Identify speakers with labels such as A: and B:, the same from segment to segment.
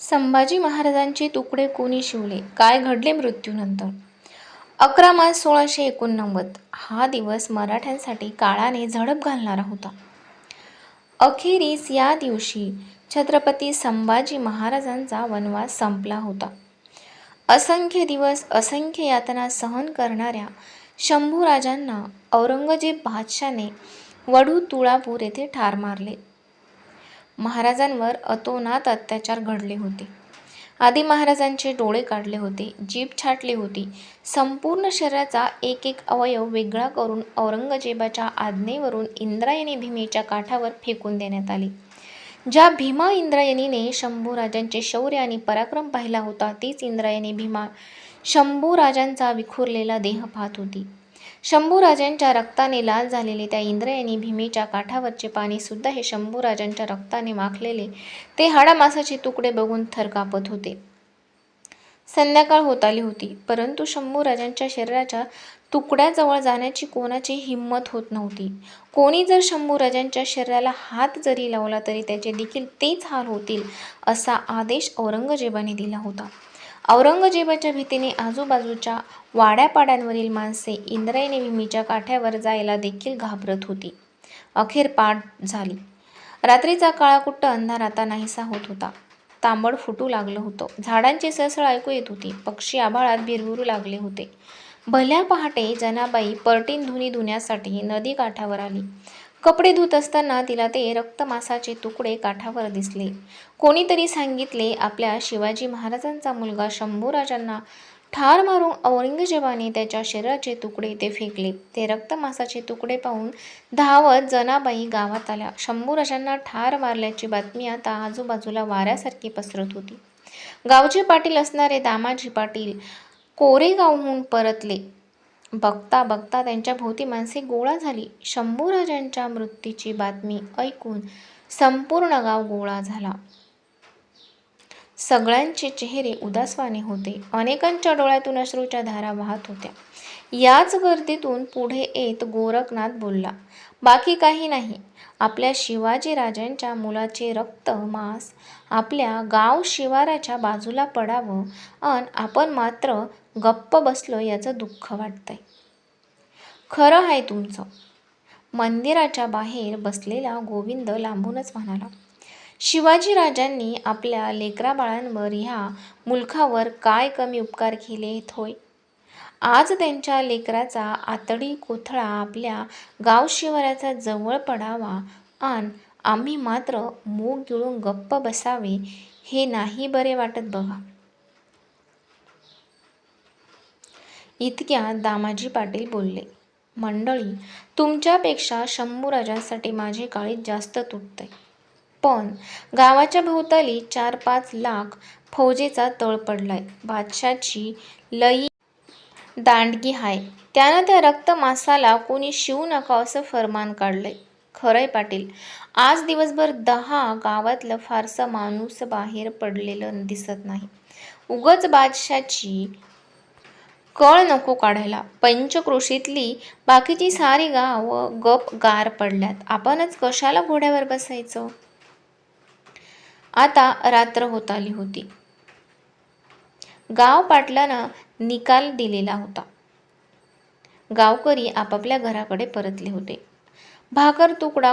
A: संभाजी महाराजांचे तुकडे कोणी शिवले? काय घडले मृत्यूनंतर? अकरा मार्च सोळाशे एकोणनव्वद. हा दिवस मराठ्यांसाठी काळाने झडप घालणारा होता. अखेरीस या दिवशी छत्रपती संभाजी महाराजांचा वनवास संपला होता. असंख्य दिवस असंख्य यातना सहन करणाऱ्या शंभूराजांना औरंगजेब बादशाने वडू तुळापूर येथे ठार मारले. महाराजांवर अतोनात अत्याचार घडले होते. आधी महाराजांचे डोळे काढले होते जीभ छाटली होती. संपूर्ण शरीराचा एक एक अवयव वेगळा करून औरंगजेबाच्या आज्ञेवरून इंद्रायणी भीमेच्या काठावर फेकून देण्यात आले. ज्या भीमा इंद्रायणीने शंभूराजांचे शौर्य आणि पराक्रम पाहिला होता तीच इंद्रायणी भीमा शंभूराजांचा विखुरलेला देह पाहत होती. शंभूराजांच्या रक्ताने लाल झालेले त्या इंद्रायणी भीमेच्या काठावरचे पाणीसुद्धा हे शंभूराजांच्या रक्ताने माखलेले. ते हाडामासाचे तुकडे बघून थरकापत होते. संध्याकाळ होत आली होती परंतु शंभूराजांच्या शरीराच्या तुकड्याजवळ जाण्याची कोणाची हिंमत होत नव्हती. कोणी जर शंभूराजांच्या शरीराला हात जरी लावला तरी त्याचे देखील तेच हाल होतील असा आदेश औरंगजेबाने दिला होता. औरंगजेबाच्या भीतीने आजूबाजूच्या वाड्यापाड्यांवरील माणसे इंद्रायणी भीमीच्या काठ्यावर जायला देखील घाबरत होती. अखेर पाठ झाली. रात्रीचा काळाकुट्ट अंधार आता नाहीसा होत होता. तांबड फुटू लागलं होतं. झाडांची सळसळ ऐकू येत होती. पक्षी आभाळात भिरभिरू लागले होते. भल्या पहाटे जनाबाई परटीन धुनी धुण्यासाठी नदी काठावर आली. कपडे धुत असताना तिला ते रक्तमासाचे तुकडे काठावर दिसले. कोणीतरी सांगितले आपल्या शिवाजी महाराजांचा मुलगा शंभूराजांना ठार मारून औरंगजेबाने त्याच्या शरीराचे तुकडे ते फेकले. ते रक्तमासाचे तुकडे पाहून धावत जनाबाई गावात आल्या. शंभूराजांना ठार मारल्याची बातमी आता आजूबाजूला वाऱ्यासारखी पसरत होती. गावचे पाटील असणारे दामाजी पाटील कोरेगावहून परतले. बघता बघता त्यांच्या भोवती माणसे गोळा झाली. शंभूराजांच्या मृत्यूची बातमी ऐकून संपूर्ण गाव गोळा झाला. सगळ्यांचे चेहरे उदासवाने होते. अनेकांच्या डोळ्यातून अश्रूच्या धारा वाहत होत्या. याच गर्दीतून पुढे येत गोरखनाथ बोलला बाकी काही नाही. आपल्या शिवाजी राजांच्या मुलाचे रक्त मांस आपल्या गाव शिवाराच्या बाजूला पडावं. अन आपण मात्र गप्प बसलो याचं दुःख वाटतंय. खरं आहे तुमचं. मंदिराच्या बाहेर बसलेला गोविंद लांबूनच म्हणाला शिवाजी राजांनी आपल्या लेकराबाळांवर ह्या मुलखावर काय कमी उपकार केले होय? आज त्यांच्या लेकराचा आतडी कोथळा आपल्या गाव शिवाराचा जवळ पडावा आणि आम्ही मात्र मूग गिळून गप्प बसावे हे नाही बरे वाटत बघा. इतक्या दामाजी पाटील बोलले मंडळी तुमच्यापेक्षा शंभूराजांसाठी माझे काळीज जास्त तुटते. पण गावाच्या भोवताली चार पाच लाख फौजेचा तळ पडलाय. बादशाची लई दांडगी हाय. त्यानं त्या रक्त मासाला कोणी शिवू नका असं फरमान काढलंय. खरंय पाटील आज दिवसभर दहा गावातलं फारसं माणूस बाहेर पडलेलं दिसत नाही. उगच बादशाची कळ नको काढायला. पंचक्रोशीतली बाकीची सारी गावं गप गार पडल्यात. आपणच कशाला घोड्यावर बसायचं? आता रात्र होत आली होती. गाव पाटलानं निकाल दिलेला होता. गावकरी आपापल्या घराकडे परतले होते. भाकर तुकडा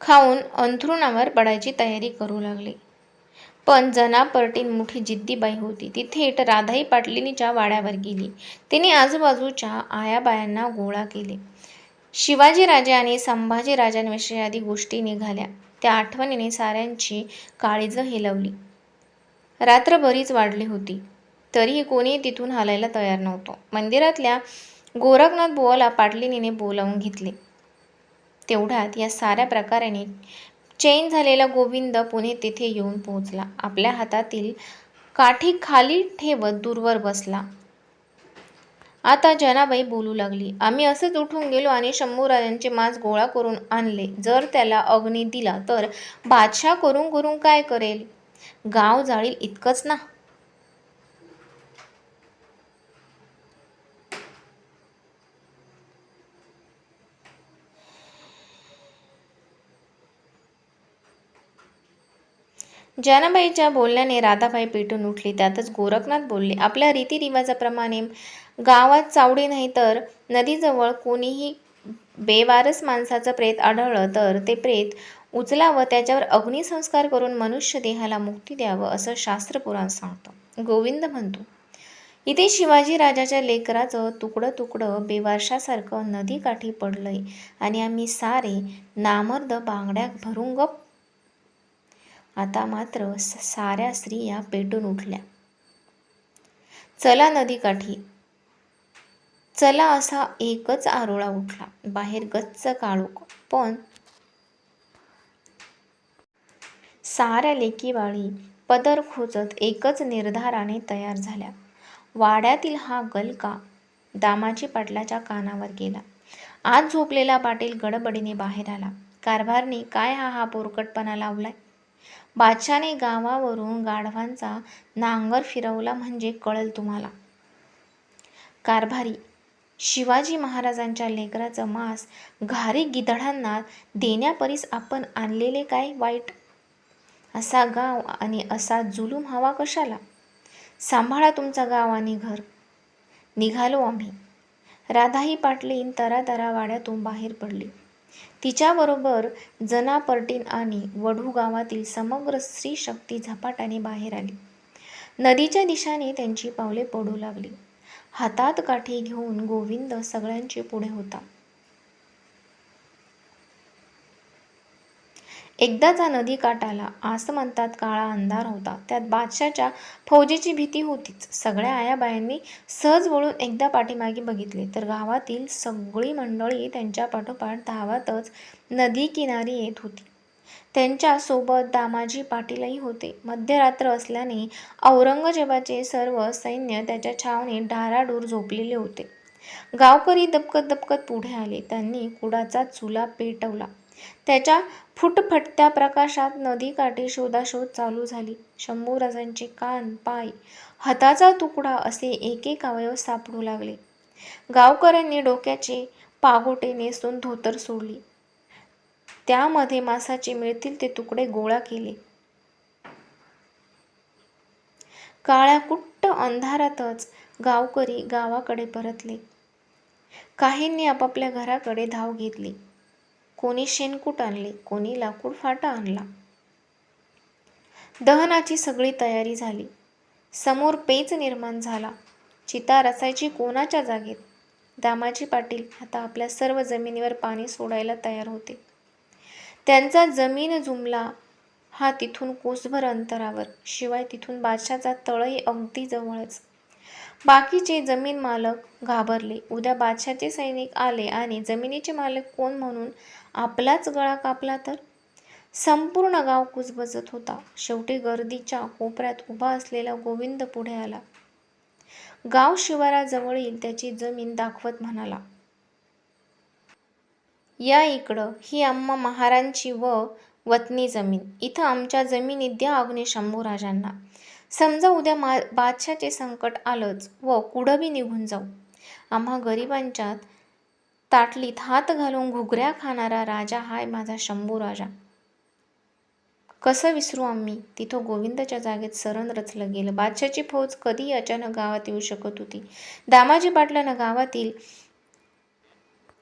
A: खाऊन अंथरुणावर पडायची तयारी करू लागले. पण जना मोठी जिद्दीबाई होती. ती थेट राधाई पाटलिनीच्या वाड्यावर गेली. तिने आजूबाजूच्या आयाबायांना गोळा केले. शिवाजीराजे आणि संभाजीराजांविषयी आदी गोष्टी निघाल्या. त्या आठवणीने साऱ्यांची काळीज हेलवली. रात्र बरीच वाढली होती. तरीही कोणी तिथून हलायला तयार नव्हतं. मंदिरातल्या गोरखनाथ बुवाला पाटलिनीने बोलावून घेतले. तेवढ्यात या साऱ्या प्रकाराने चैन झालेला गोविंद पुणे तेथे येऊन पोहोचला. आपल्या हातातील काठी खाली ठेवत दूरवर बसला. आता जनाबाई बोलू लागली आम्ही असंच उठून गेलो आणि शंभूराजांचे मांस गोळा करून आणले. जर त्याला अग्नी दिला तर बादशाह करून करून काय करेल? गाव जाळील इतकंच ना? जानाबाईच्या बोलण्याने राधाबाई पेटून उठली. त्यातच गोरखनाथ बोलले आपल्या रीतिरिवाजाप्रमाणे गावात चावडी नाही तर नदीजवळ कोणीही बेवारस माणसाचं प्रेत आढळलं तर ते प्रेत उचलावं त्याच्यावर अग्निसंस्कार करून मनुष्य देहाला मुक्ती द्यावं असं शास्त्रपुराण सांगतं. गोविंद म्हणतो इथे शिवाजी राजाच्या लेकराचं तुकडं तुकडं बेवारशासारखं नदीकाठी पडलंय आणि आम्ही सारे नामर्द बांगड्या भरून गप्प आता मात्र साऱ्या स्त्रिया पेटून उठल्या. चला नदीकाठी चला असा एकच आरोळा उठला. बाहेर गच्च काळोख. पण साऱ्या लेकीवाळी पदर खोचत एकच निर्धाराने तयार झाल्या. वाड्यातील हा गलका दामाजी पाटलाच्या कानावर गेला. आज झोपलेला पाटील गडबडीने बाहेर आला. कारभारने काय हा हा पोरकटपणा लावलाय? बादशाने गावावरून गाढवांचा नांगर फिरवला म्हणजे कळेल तुम्हाला. कारभारी शिवाजी महाराजांच्या लेकराचं मांस घारी गिधडांना देण्यापरीस आपण आणलेले काय वाईट? असा गाव आणि असा जुलूम हवा कशाला? सांभाळा तुमचा गाव आणि घर. निघालो आम्ही. राधाही पाटलीन तरातरा वाड्यातून बाहेर पडली. तिच्याबरोबर जनापर्टीन आणि वढू गावातील समग्र स्त्री शक्ती झपाट्याने बाहेर आली. नदीच्या दिशाने त्यांची पावले पडू लागली. हातात काठी घेऊन गोविंद सगळ्यांचे पुढे होता. एकदाचा नदी काठाला आसमंतात काळा अंधार होता. त्यात बादशाच्या फौजेची भीती होतीच. सगळ्या आयाबायांनी सहज वळून एकदा पाठीमागे बघितले तर गावातील सगळी मंडळी त्यांच्या पाठोपाठ धावातच नदी किनारी येत होती. त्यांच्यासोबत दामाजी पाटीलही होते. मध्यरात्र असल्याने औरंगजेबाचे सर्व सैन्य त्याच्या छावणीत ढाराडूर झोपलेले होते. गावकरी दबकत दबकत पुढे आले. त्यांनी कुडाचा चुला पेटवला. त्याच्या फुटफटत्या प्रकाशात नदीकाठी शोधाशोध चालू झाली. शंभूराजांचे कान पाय हाताचा तुकडा असे एक एक अवयव सापडू लागले. गावकऱ्यांनी डोक्याचे पागोटे नेसून धोतर सोडली. त्यामध्ये मासाचे मिळतील ते तुकडे गोळा केले. काळ्या कुट्ट अंधारातच गावकरी गावाकडे परतले. काहींनी आपापल्या घराकडे धाव घेतली. कोणी शेणकूट आणले? कोणी लाकूड फाटा आणला? दहनाची सगळी तयारी झाली. समोर पेच निर्माण झाला. चिता रचायची कोणाच्या जागेत? दामाजी पाटील आता आपल्या सर्व जमिनीवर पाणी सोडायला तयार होते. त्यांचा जमीन जुमला. हा तिथून कोसभर अंतरावर. शिवाय तिथून बादशाचा तळही अगदी जवळच. बाकीचे जमीन मालक घाबरले. उद्या बादशाचे सैनिक आले आणि जमिनीचे मालक कोण म्हणून आपलाच गळा कापला तर? संपूर्ण गाव कुजबजत होता. शेवटी गर्दीच्या कोपऱ्यात उभा असलेला गोविंद पुढे आला. गाव शिवाराजवळील त्याची जमीन दाखवत म्हणाला. या इकडं ही आम्हा महारांची व वतनी जमीन. इथं आमच्या जमिनीत द्या अग्निशंभू राजांना. समजा उद्या मा बादशाचे संकट आलंच व कुठंबी निघून जाऊ. आम्हा गरिबांच्यात ताटलीत हात घालून घुगऱ्या खाणारा राजा हाय माझा शंभू राजा. कसं विसरू आम्ही? तिथं गोविंदाच्या जागेत सरण रचलं गेलं. बादशाची फौज कधी अचानक गावात येऊ शकत होती. दामाजी पाटलानं गावातील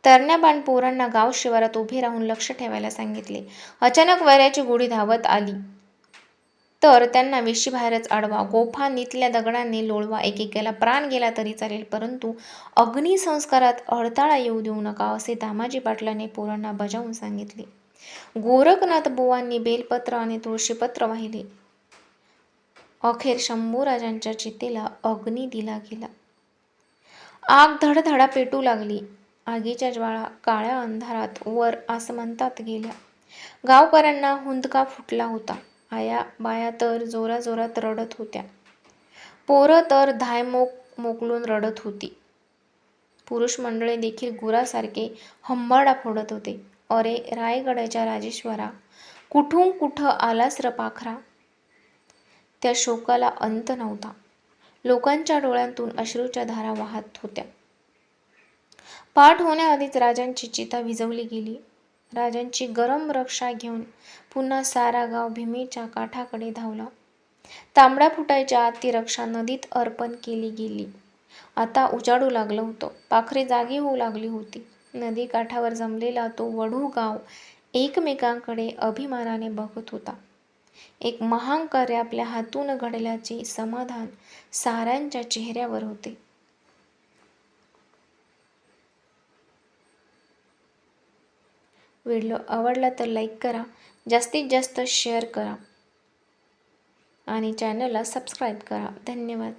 A: तरण्याबाण पोरांना गाव शिवारात उभे राहून लक्ष ठेवायला सांगितले. अचानक वैऱ्याची गोडी धावत आली. तर त्यांना वेशीबाहेरच अडवा गोफा नितल्या दगडांनी लोळवा एकेकाला प्राण गेला तरी चालेल परंतु अग्निसंस्कारात अडथळा येऊ देऊ नका असे दामाजी पाटलाने पोरांना बजावून सांगितले. गोरखनाथ बुवांनी बेलपत्र आणि तुळशीपत्र वाहिले. अखेर शंभूराजांच्या चितेला अग्नी दिला गेला. आग धडधडा पेटू लागली. आगीच्या ज्वाळा काळ्या अंधारात वर आसमंतात गेल्या. गावकऱ्यांना हुंदका फुटला होता. आया बाया तर जोराजोरात रडत होत्या. पोरं तर धायमोक मोकलून रडत होती. पुरुष मंडळी देखील गुरासारखे हंबाडा फोडत होते. अरे रायगडाच्या राजेश्वरा कुठून कुठं आलास र पाखरा? त्या शोकाला अंत नव्हता. लोकांच्या डोळ्यांतून अश्रूच्या धारा वाहत होत्या. पाठ होण्याआधीच राजांची चिता विझवली गेली. राजांची गरम रक्षा घेऊन पुन्हा सारा गाव भीमेच्या काठाकडे धावला. तांबड्या फुटायच्या आत ती रक्षा नदीत अर्पण केली गेली. आता उजाडू लागलं होतं. पाखरे जागी होऊ लागली होती. नदी काठावर जमलेला तो वढू गाव एकमेकांकडे अभिमानाने बघत होता. एक महान कार्य आपल्या हातून घडल्याचे समाधान साऱ्यांच्या चेहऱ्यावर होते. व्हिडिओ आवडला तर लाईक करा. जास्तीत जास्त शेअर करा. आणि चॅनलला सबस्क्राईब करा. धन्यवाद.